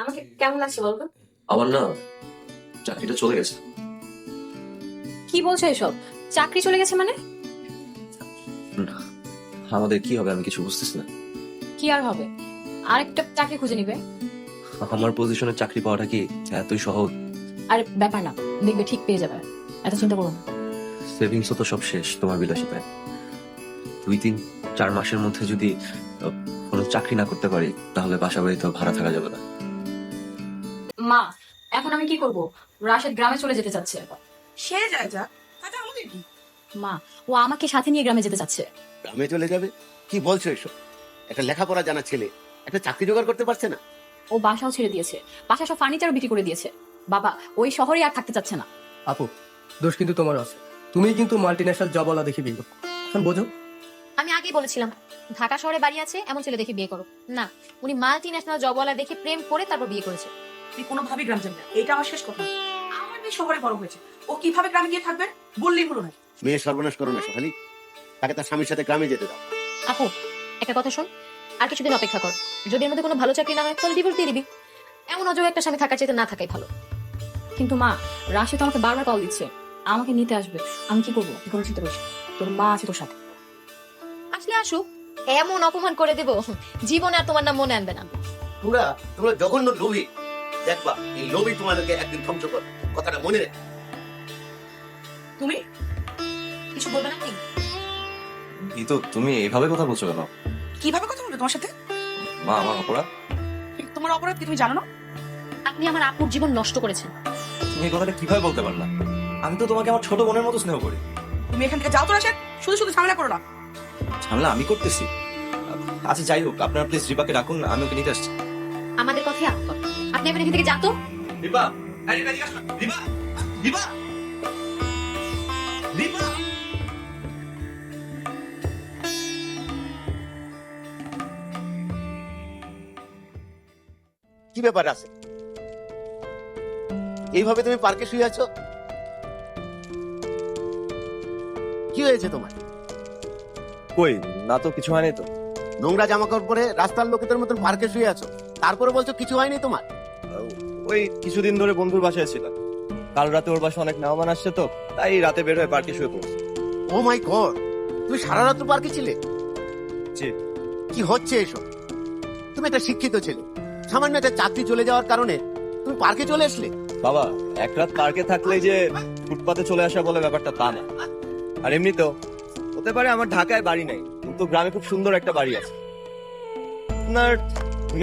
আমাকে কেমন লাগছে বলতো? আমার না চাকরিটা চলে গেছে। কি বলছো এসব? চাকরি চলে গেছে মানে? না আমাদের কি হবে আমি কিছু বুঝতেছি না। কি আর হবে? আরেকটা চাকরি খুঁজে নিবে। আমার পজিশনে চাকরি পাওয়াটা কি এতই সহজ? আর ব্যাপার না দেখবে ঠিক পেয়ে যাবে। এত চিন্তা করো না। সেভিংস তো সব শেষ তোমার বিলাসিতায়। দুই তিন চার মাসের মধ্যে যদি কোনো চাকরি না করতে পারি তাহলে বাসা বাড়িতে ভাড়া থাকা যাবে না। মা এখন আমি কি করব? রাশেদ গ্রামে চলে যেতে চাচ্ছে। সে যায় যা তাতে আমাদের কি? মা ও আমাকে সাথে নিয়ে গ্রামে যেতে চাচ্ছে। গ্রামে চলে যাবে? কি বলছো এসব? একটা লেখাপড়া জানা ছেলে একটা চাকরি জোগাড় করতে পারছে না? ও বাসাও ছেড়ে দিয়েছে। বাসা সব ফার্নিচারও বিক্রি করে দিয়েছে। বাবা ওই শহরে আর থাকতে চাচ্ছে না। আপু দোষ কিন্তু তোমার আছে। তুমি কিন্তু মাল্টি ন্যাশনাল জবওয়ালা দেখে বিয়ে এখন বোঝো। আমি আগেই বলেছিলাম ঢাকা শহরে বাড়ি আছে এমন ছেলে দেখে বিয়ে করো। না উনি মাল্টি ন্যাশনাল জবওয়ালা দেখে প্রেম করে তারপর বিয়ে করেছে। তুই কোনোভাবেই গ্রাম যাবি না এটা আমার শেষ কথা। আমার মেয়ে শহরে বড় হয়েছে ও কীভাবে গ্রামে গিয়ে থাকবে বললেই হলো না মেয়ে সর্বনাশ করো না সকালি তাকে তার স্বামীর সাথে গ্রামে যেতে দাও। আপু একটা কথা শোন আর কিছুদিন অপেক্ষা কর। যদি এর মধ্যে কোনো ভালো চাকরি না হয় তাহলে ডিভোর্স দিয়ে দিবি। এমন অযোগ্য একটা স্বামী থাকার চাইতে না থাকাই ভালো। কিন্তু মা রাশিদ আমাকে বারবার কল দিচ্ছে। আমাকে নিতে আসবে। আমি কি করব? কোনো চিন্তা তোর মা আছে তোর সাথে। আসুক এমন অপমান করে দেব জীবনে আর তোমার নাম মনে আনবে না। তোমরা তোমরা জঘন্য লোভী। দেখবা এই লোভী তোমাদেরকে একদিন ধ্বংস করবে। কথাটা মনে রেখো। তুমি কিছু বলবে না কি? এই তো তুমি এইভাবে কথা বলছো কেন? কীভাবে কথা বলবে তোমার সাথে? মা আমার অপরাধ? তোমার অপরাধ কি তুমি জানো না? আপনি আমার আপুর জীবন নষ্ট করেছেন। তুমি এই কথাটা কীভাবে বলতে পারলা? আমি তো তোমাকে আমার ছোট বোনের মতো স্নেহ করি। তুমি এখান থেকে যাও তো রাশেদ। শুধু শুধু ঝামেলা করো না। ঝামেলা আমি করতেছি। আচ্ছা যাই হোক আপনারা প্লিজ রিপাকে ডাকুন আমি ওকে নিতে আসছি। আমাদের কথাই আত্মর আপনি এখান থেকে যান তো। রিপা এই রিপা রিপা রিপা রিপা। কি ব্যাপার আছে? এইভাবে তুমি পার্কে শুয়ে আছো? কি হয়েছে তোমার? কই? না তো কিছু হয়নি তো। নোংরা জামা কাপড় পরে রাস্তার লোকেদের মতন পার্কে শুয়ে আছো। তারপরে বলছো কিছু হয়নি তোমার? ওই কিছুদিন ধরে বন্ধুর বাসায় ছিলাম। কাল রাতে ওর বাসায় অনেক মেহমান আসছে তো তাই রাতে বের হয়ে পার্কে শুয়ে পড়ছি। ও মাই গড তুমি সারা রাত পার্কে ছিলে? জি। কি হচ্ছে এসব? তুমি একটা শিক্ষিত ছেলে। সামান্য একটা চাকরি চলে যাওয়ার কারণে তুমি পার্কে চলে আসলে? বাবা এক রাত পার্কে থাকলে যে ফুটপাতে চলে আসা বলে ব্যাপারটা তা না। আর এমনিতেও হতে পারে আমার ঢাকায় বাড়ি নাই কিন্তু গ্রামে খুব সুন্দর একটা বাড়ি আছে। আপনার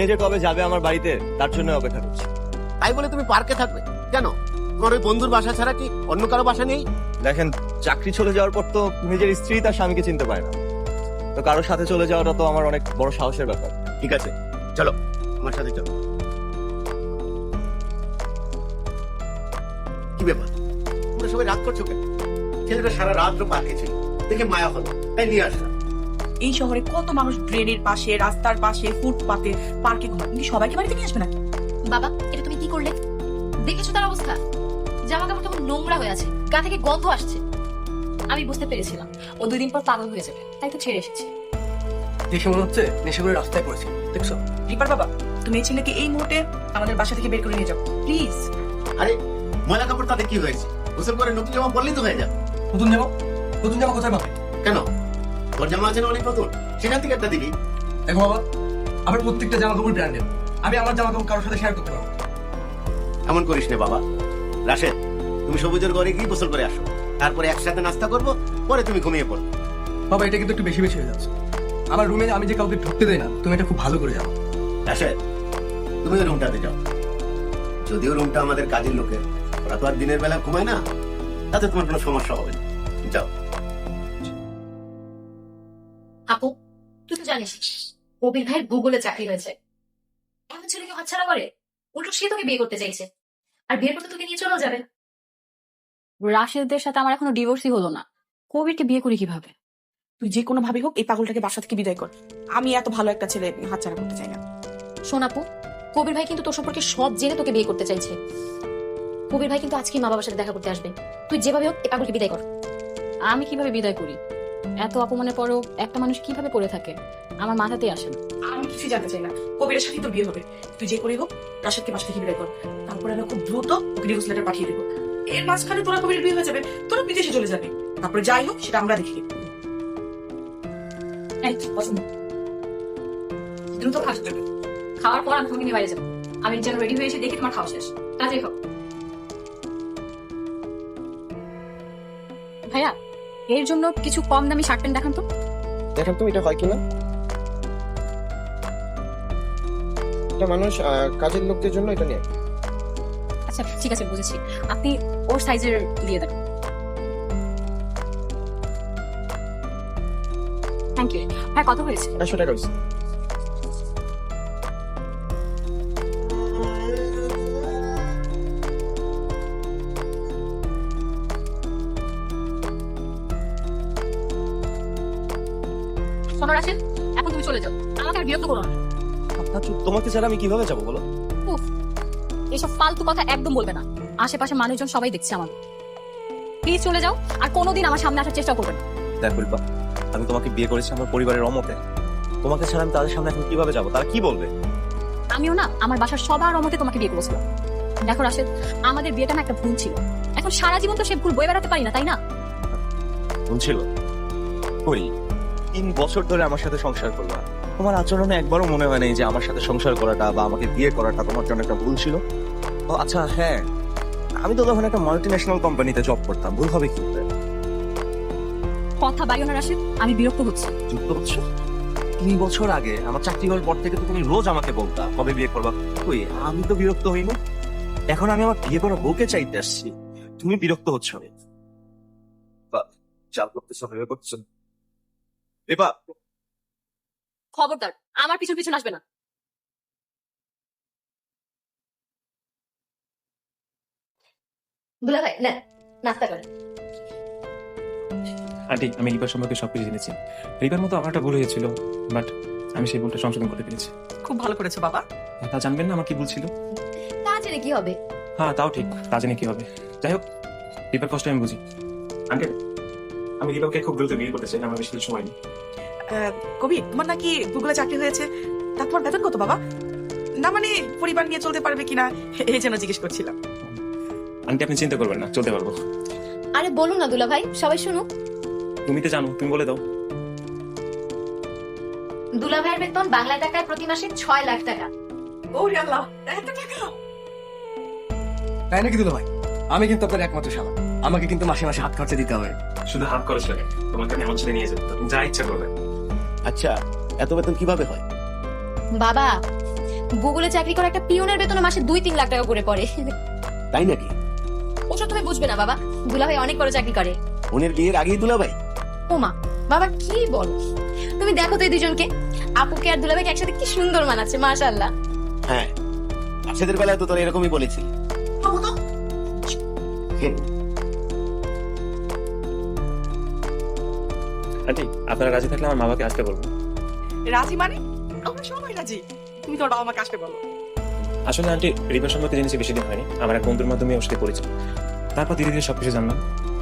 যে কবে যাবে আমার বাড়িতে তার জন্য অপেক্ষা করছি। তাই বলে তুমি পার্কে থাকবে? কেন? তোমার ওই বন্ধুর বাসা ছাড়া কি অন্য কারও বাসা নেই? দেখেন চাকরি চলে যাওয়ার পর তো নিজের স্ত্রী তার স্বামীকে চিনতে পারে না। তো কারোর সাথে চলে যাওয়াটা তো আমার অনেক বড় সাহসের ব্যাপার। ঠিক আছে চলো আমার সাথে চলো। কি ব্যাপার? তোমরা সবাই রাগ করছ কেন? ছেলেটা সারা রাত পার্কে ছিল। দেখে মায়া হলো। তাই নিয়ে আসলাম। এই শহরে কত মানুষ ড্রেনের পাশে রাস্তার পাশে ফুটপাতে পার্কে ঘুমায়? তুমি সবাইকে বাড়িতে নিয়ে আসবে না বাবা এটা তুমি কি করলে? দেখেছ তার অবস্থা? জামা কাপড় কেমন নোংরা হয়ে আছে গা থেকে গন্ধ আসছে। আমি বুঝতে পেরেছিলাম ও দুই দিন পর পাগল হয়ে যাবে তাই তো ছেড়ে এসেছি। দেখে মনে হচ্ছে নেশা করে রাস্তায় পড়েছে দেখছ? রিপার বাবা তুমি এই ছেলেকে এই মুহূর্তে আমাদের বাসা থেকে বের করে নিয়ে যাও প্লিজ। আরে ময়লা কাপড় তাতে কি হয়েছে? গোসল করে নতুন জামা পরলেই তো হয়ে যাবে। নতুন জামা? নতুন জামা কোথায় পাবে? কেন? তোর জামা আছে না অনেক নতুন? সেখান থেকে একটা দিবি। দেখো বাবা আমার প্রত্যেকটা জামা কাপড় ব্র্যান্ডেড আমি আমার জামা কাপড় কারোর সাথে শেয়ার করতে পারব এমন করিস না বাবা। রাশেদ তুমি সবুজের ঘরে গিয়ে গোসল করে আসো। তারপরে একসাথে নাস্তা করব পরে তুমি ঘুমিয়ে পড়ো। বাবা এটা কিন্তু একটু বেশি বেশি হয়ে যাচ্ছে। আমার রুমে আমি যে কাউকে ঢুকতে দেই না তুমি এটা খুব ভালো করে যাও রাশেদ তুমি ওই রুমটাতে যাও। যদিও রুমটা আমাদের কাজের লোকের ওরা তো আর দিনের বেলা ঘুমায় না তাতে তোমার কোনো সমস্যা হবে না। যাও। জানিস কবির ভাইয়ের গুগলে চাকরি হয়েছে। এমন ছেলেকে হাতছাড়া করে? উল্টো সে তোকে বিয়ে করতে চাইছে। আর বিয়ের করতে তোকে নিয়ে চলেও যাবে। রাশেদদের সাথে আমার এখনও ডিভোর্সই হলো না। কবিরকে বিয়ে করি কীভাবে? তুই যে কোনো ভাবে হোক, এই পাগলটাকে বাসা থেকে বিদায় কর। আমি এত ভালো একটা ছেলে হাতছাড়া করতে চাই না। শোন আপু, কবির ভাই কিন্তু তোর সম্পর্কে সব জেনে তোকে বিয়ে করতে চাইছে। কবির ভাই কিন্তু আজকে মা বাবার সাথে দেখা করতে আসবে। তুই যেভাবে হোক, এই পাগলকে বিদায় কর। আমি কীভাবে বিদায় করি? এত অপমানের পরেও একটা মানুষ কীভাবে পড়ে থাকে? আমার মাথাতেই আসে না। আমি কিছুই জানতে চাই না। কবিরের সাথে তোর বিয়ে হবে। তুই যে করে হোক, রাশেদকে বাসা থেকে বিদায় কর। তারপরে আমি খুব দ্রুত ওকে ডিভোর্স লেটার পাঠিয়ে দেবো। এর মাঝখানে তোরা কবির বিয়ে হয়ে যাবে। তোরা বিদেশে চলে যাবে। তারপরে যাই হোক, সেটা আমরা দেখি। দ্রুত খাওয়ার পর আমি তোমাকে নিয়ে বাইরে যাব। আমি যেন রেডি হয়ে এসে দেখি তোমার খাওয়া শেষ। তাড়াতাড়ি খাও এর জন্য কিছু কম দামি শার্ট প্যান্ট দেখান তো। দেখেন তো এটা হয় কিনা? এটা মানুষ আহ, কাজের লোকদের জন্য এটা নেয়। আচ্ছা ঠিক আছে বুঝেছি। আপনি ওর সাইজের দিয়ে দেন। থ্যাংক ইউ হ্যাঁ কত হয়েছে? একশো টাকা হয়েছে। তুমি চলে যাও। আমাকে আর বিরক্ত করো না। আচ্ছা, তোমাকে ছাড়া আমি কীভাবে যাব বলো? উফ এসব ফালতু কথা একদম বলবে না। আশেপাশে মানুষজন সবাই দেখছে আমাকে। প্লিজ চলে যাও আর কোনোদিন আমার সামনে আসার চেষ্টা করবে না। দেখ বলবা আমি তোমাকে বিয়ে করেছি আমার পরিবারের অমতে। তোমাকে ছাড়া আমি তাদের সামনে এখন কীভাবে যাব? তারা কি বলবে? আমিও না আমার বাসার সবার মতে তোমাকে বিয়ে করেছিলাম। দেখো রাশেদ আমাদের বিয়েটা না একটা ভুল ছিল। এখন সারা জীবন তো সে ভুল বয়ে বেড়াতে পারি না তাই না? শুনছিল কই? তিন বছর ধরে আমার সাথে সংসার করলা। তোমার আচরণে একবারও মনে হয় নাই যে আমার সাথে সংসার করাটা বা আমাকে বিয়ে করাটা তোমার জন্য একটা ভুল ছিল? ও আচ্ছা হ্যাঁ। আমি তো তখন একটা মাল্টি ন্যাশনাল কোম্পানিতে জব করতাম। ভুল হবে কি? কথা না রাশেদ আমি বিরক্ত হচ্ছি। যুক্ত হচ্ছ? তিন বছর আগে আমার চাকরি হওয়ার পর থেকে তো তুমি রোজ আমাকে বলতা কবে বিয়ে করবা? কই আমি তো বিরক্ত হইনি এখন আমি আমার বিয়ে করা বউকে চাইতে আসছি। তুমি বিরক্ত হচ্ছ চাপ করতেছো ভেবে খবরদার আমার পিছন পিছন আসবে না। দুলা ভাই না নাস্তা করেন। আন্টি আমি রিপার সম্পর্কে সবকিছু জেনেছি। রিপার মতো আমার একটা ভুল হয়েছিল বাট আমি সেই ভুলটা সংশোধন করতে পেরেছি খুব ভালো করেছ বাবা। তা জানবেন না আমার কি ভুল ছিল? তা জেনে কি হবে? হ্যাঁ তাও ঠিক তা জানি কি হবে? যাই হোক রিপার কষ্ট আমি বুঝি। আঙ্কেল আমি রিপারকে খুব দ্রুত বিয়ে করতে চাই আমার বেশি কিছু সময় নেই। কবি তোমার নাকি গুগলে চাকরি হয়েছে? তা তোমার বেতন কত বাবা? না মানে পরিবার নিয়ে চলতে পারবে কিনা এই জন্য জিজ্ঞেস করছিলাম। আন্টি আপনি চিন্তা করবেন না চলতে পারব। আরে বলুন না দুলা ভাই সবাই শুনুক। তুমি তো জানো তুমি বলে দাও। দুলা ভাইয়ের বেতন বাংলা টাকায় প্রতি মাসে ছয় লাখ টাকা। ওরে আল্লাহ এত টাকা? তাই নাকি দুলো ভাই? আমি কিন্তু আপনার একমাত্র শালা। আমাকে কিন্তু মাসে মাসে হাত খরচা দিতে হবে। শুধু হাত খরচ লাগে তোমাকে আমি আমার ছেলে নিয়ে যেতে তুমি যা ইচ্ছা করবে। আচ্ছা এত বেতন কীভাবে হয়? বাবা গুগলে চাকরি করা একটা পিওনের বেতন মাসে দুই তিন লাখ টাকা করে পড়ে। তাই নাকি? ওসব তুমি বুঝবে না বাবা। দুলা ভাই অনেক বড় চাকরি করে। বোনের বিয়ের আগেই দুলা ভাই ওমা বাবা কি বল? তুমি দেখো তো এই দুজনকে। আপুকে আর দুলাভাইকে একসাথে কি সুন্দর মানাচ্ছে মাশাআল্লাহ। হ্যাঁ আছেদের বেলায় তো তোর এরকমই বলেছি আন্টি আপনারা রাজি থাকলে আমার মা বাবাকে আসতে বলব রাজি মানে? আমরা সবাই রাজি। তুমি বাবা মাকে আসতে বলো। আসলে আন্টি সম্পর্কে জেনেছি বেশি দিন হয়নি। আমার এক বন্ধুর মাধ্যমে ওর সাথে পরিচয়। তারপর ধীরে ধীরে সবকিছু জানলাম।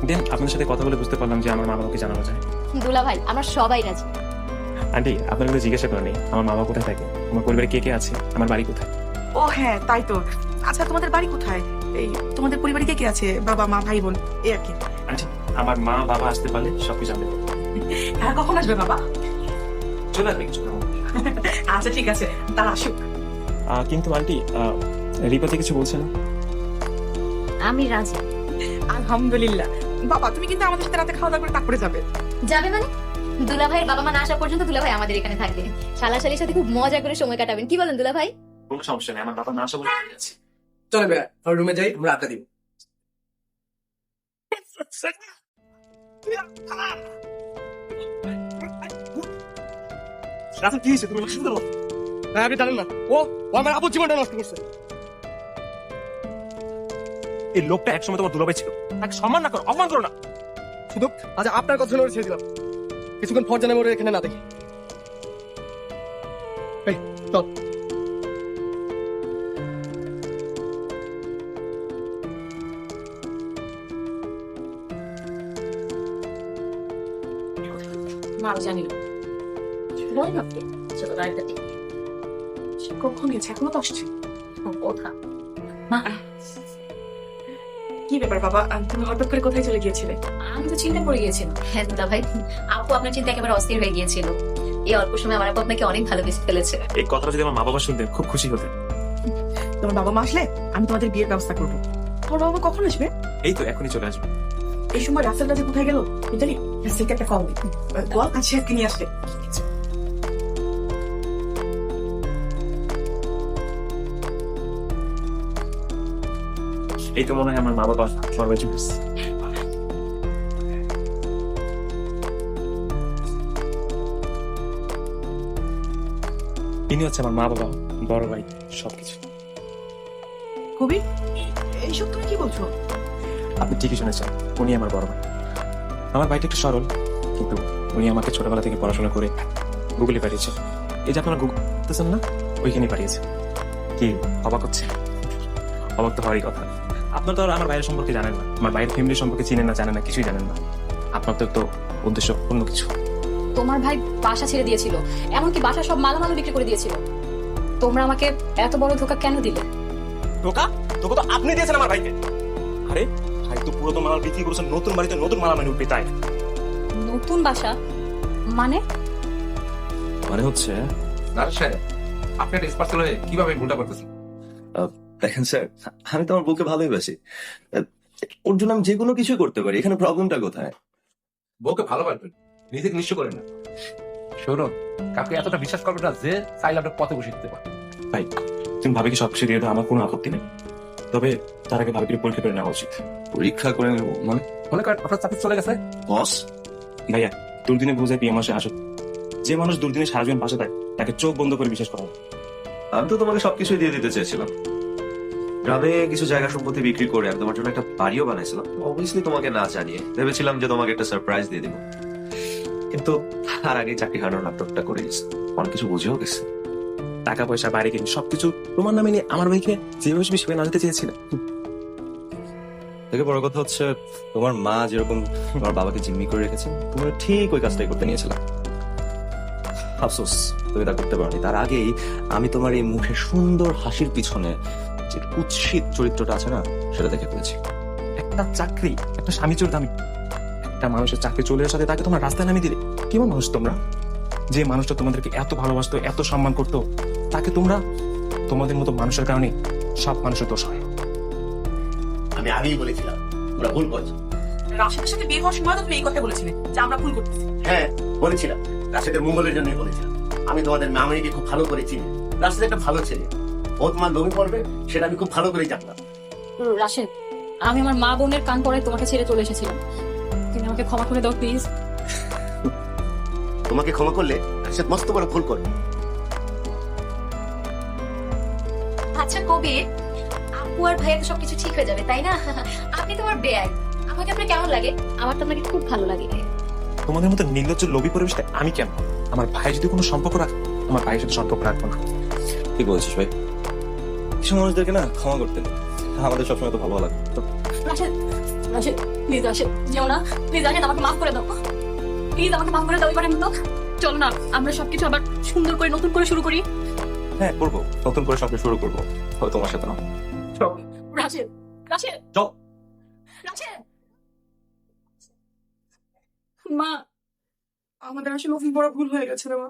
দেন আপনার সাথে কথা বলে বুঝতে পারলাম যে আমার মা বাবাকে জানানো যায়। দুলা ভাই আমরা সবাই রাজি। আন্টি আপনার কিন্তু জিজ্ঞাসা করেনি আমার মা বাবা কোথায় থাকে? আমার পরিবারে কে কে আছে? আমার বাড়ি কোথায়? ও হ্যাঁ তাই তো। আচ্ছা তোমাদের বাড়ি কোথায়? এই তোমাদের পরিবারে কে কে আছে? বাবা মা ভাই বোন এই আর কি। আন্টি আমার মা বাবা আসতে পারলে সবকিছু জানতে হ্যাঁ কখন আসবে বাবা? চলে আসবে মধ্যে। আচ্ছা ঠিক আছে তারা আসুক। কিন্তু আন্টি রিপাতে কিছু বলছে না? আমি রাজি। আলহামদুলিল্লাহ। বাবা তুমি কিন্তু আমাদের সাথে রাতে খাওয়া দাওয়া করে তারপরে যাবে। যাবে মানে? দুলা ভাইয়ের বাবা মা না আসা পর্যন্ত দুলা ভাই আমাদের এখানে থাকবে। শালা শালির সাথে খুব মজা করে সময় কাটাবেন। কি বলেন দুলা ভাই কোনো সমস্যা নেই আমার বাবা না আসা বলে আমি আছি। চলে বে রুমে যাই আমরা আড্ডা দিব। রাতে কি হয়েছে? তুমি শুনতে পারো হ্যাঁ আপনি জানেন না। ও ও আমার আপুর জীবনটা নষ্ট করছে। এই লোকটা একসময় তোমার দুলাভাই ছিল। তাকে সম্মান না করো, অপমান করো না। শুধু আচ্ছা আপনার কথা শুনে ছেড়ে কিছুক্ষণ পর জানাব এখানে না দেখি। এই, চল। জানি না বল চলো গাড়িটা দিই কখন গেছে এখনও তো আসছে কোথা কি ব্যাপার বাবা? তুমি হঠাৎ করে কোথায় চলে গিয়েছিলে? আমি তো চিন্তা পড়ে গিয়েছিলাম। হ্যাঁ দাদা ভাই আপু আপনার চিন্তা একেবারে অস্থির হয়ে গিয়েছিল। এই অল্প সময় আমার আপু আপনাকে অনেক ভালোবেসে ফেলেছে। এই কথাটা যদি আমার মা বাবা শুনতেন খুব খুশি হতেন। তোমার বাবা মা আসলে আমি তোমাদের বিয়ের ব্যবস্থা করব। তোমার বাবা কখন আসবে? এই তো এখনই চলে আসবে। এই সময় রাসেলটা যে কোথায় গেল জানি রাসেলকে একটা কল দিই কল কাছে আজকে নিয়ে আসবে এই তো মনে হয় আমার মা বাবা বড় হয়েছে ইনি হচ্ছে আমার মা বাবা বড় ভাই সবকিছু। কবি এইসব তুমি কি বলছো? আপনি ঠিকই শুনেছেন উনি আমার বড় ভাই। আমার ভাইটা একটু সরল কিন্তু উনি আমাকে ছোটবেলা থেকে পড়াশোনা করে গুগলে পাঠিয়েছে। এই যে আপনারা গুগল করতেছেন না ওইখানে পাঠিয়েছে। কি অবাক হচ্ছে অবাক তো হওয়ারই কথা। আপনার তো আর আমার ভাইয়ের সম্পর্কে জানেন না। আমার ভাইয়ের ফ্যামিলি সম্পর্কে চিনেন না জানেন না কিছুই জানেন না। আপনার তো তো উদ্দেশ্য অন্য কিছু। তোমার ভাই বাসা ছেড়ে দিয়েছিল এমনকি বাসা সব মালামাল বিক্রি করে দিয়েছিল। তোমরা আমাকে এত বড় ধোকা কেন দিলে? টোকা তোকে তো আপনি দিয়েছেন আমার ভাইকে। আরে ভাই তো পুরাতন মালাল বিক্রি করেছেন নতুন বাড়িতে নতুন মালাল মানে উঠবে তাই। নতুন বাসা? মানে? মানে হচ্ছে নারায়ণ সাহেব আপনি একটা স্পার্সেল হয়ে কীভাবে ভুলটা করতেছেন? দেখেন স্যার আমি তো আমার বউকে ভালোই বাসি। ওর জন্য আমি যে কোনো কিছু করতে পারি। এখানে প্রবলেমটা কোথায়? বউকে ভালোবাসবেন নিজেকে নিশ্চয় করেন না। সৌরভ কাউকে এতটা বিশ্বাস করবে না যে চাইলে আপনার পথে বসে দিতে পারে ভাই তুমি ভাবিকে সবকিছু দিয়ে দাও আমার কোনো আপত্তি নেই। তবে তার আগে ভাবিকে পরীক্ষা করে নেওয়া উচিত। পরীক্ষা করে নেব? মানে? মনে করেন আপনার চাকরি চলে গেছে? বস। ভাইয়া দুর্দিনে বুঝে বিয়ে মাসে আসুক। যে মানুষ দুর্দিনে সারা জীবন পাশে থাকে তাকে চোখ বন্ধ করে বিশ্বাস করা আমি তো তোমাকে সবকিছুই দিয়ে দিতে চেয়েছিলাম। গ্রামে কিছু জায়গা সম্পত্তি বিক্রি করে আমি তোমার জন্য একটা বাড়িও বানাইছিলাম অবভিয়াসলি তোমাকে না জানিয়ে ভেবেছিলাম যে তোমাকে একটা সারপ্রাইজ দিয়ে কিন্তু তার আগে চাকরি হারানোর নাটকটা করে গেছে। অনেক কিছু বুঝেও গেছে। টাকা পয়সা, বাড়ি কিনে, সবকিছু তোমার নামে নিয়ে আমার ভাইকে যেভাবে না চেয়েছিলে। থেকে বড় কথা হচ্ছে, তোমার মা যেরকম তোমার বাবাকে জিম্মি করে রেখেছে, তুমি ঠিক ওই কাজটাই করতে নিয়েছিলাম আফসোস, তুমি তা করতে পারোনি। তার আগেই আমি তোমার এই মুখে সুন্দর হাসির পিছনে যে কুৎসিত চরিত্রটা আছে না সেটা দেখে ফেলেছি। একটা চাকরি একটা স্বামী চোর দামি। একটা মানুষের চাকরি চলে আসাতে তাকে তোমরা রাস্তায় নামিয়ে দিলে। কেমন মানুষ তোমরা? যে মানুষটা তোমাদেরকে এত ভালোবাসতো এত সম্মান করতো তাকে তোমরা তোমাদের মতো মানুষের কারণে সব মানুষের দোষ হয়। আমি আগেই বলেছিলাম তোমরা ভুল করছ। রাশেদের সাথে বিয়ে হওয়ার সময় তুমি এই কথা বলেছিলে যে আমরা ভুল করতেছি। হ্যাঁ বলেছিলাম। রাশেদের মঙ্গলের জন্যই বলেছিলাম। আমি তোমাদের মামাইকে খুব ভালো করে চিনি। রাশেদ একটা ভালো ছেলে। ও তোমার লোভে পড়বে সেটা আমি খুব ভালো করে জানতাম রাশেদ আমি আমার মা বোনের কান পড়ে তোমাকে ছেড়ে চলে এসেছিলাম। তুমি আমাকে ক্ষমা করে দাও প্লিজ। তোমাকে ক্ষমা করলে রাশেদ মস্ত বড় ভুল করবে। আচ্ছা কবির আপু আর ভাইয়ের তো সবকিছু ঠিক হয়ে যাবে তাই না? আপনি তোমার বেয়াই আমাকে আপনার কেমন লাগে? আমার তো আপনাকে খুব ভালো লাগে। তোমাদের মতো নির্লজ্জ লোভী পরিবেশটা আমি কেন আমার ভাই যদি কোনো সম্পর্ক রাখে আমার ভাইয়ের সাথে সম্পর্ক রাখব না। ঠিক বলছিস ভাই? কিছু মানুষদেরকে না ক্ষমা করতে নেই আমাদের সবসময় তো ভালো লাগে। রাশেদ রাশেদ প্লিজ রাশেদ যেও না। প্লিজ রাশেদ আমাকে মাফ করে দাও। প্লিজ আমাকে মাফ করে দাও এবারের মতো। চলো না আমরা সবকিছু আবার সুন্দর করে নতুন করে শুরু করি। হ্যাঁ করব। নতুন করে সবকিছু শুরু করব। হয়তো তোমার সাথে না। রাশেদ রাশেদ। চল। রাশেদ! মা আমাদের আসলে অফিস বড় ভুল হয়ে গেছে রে মা।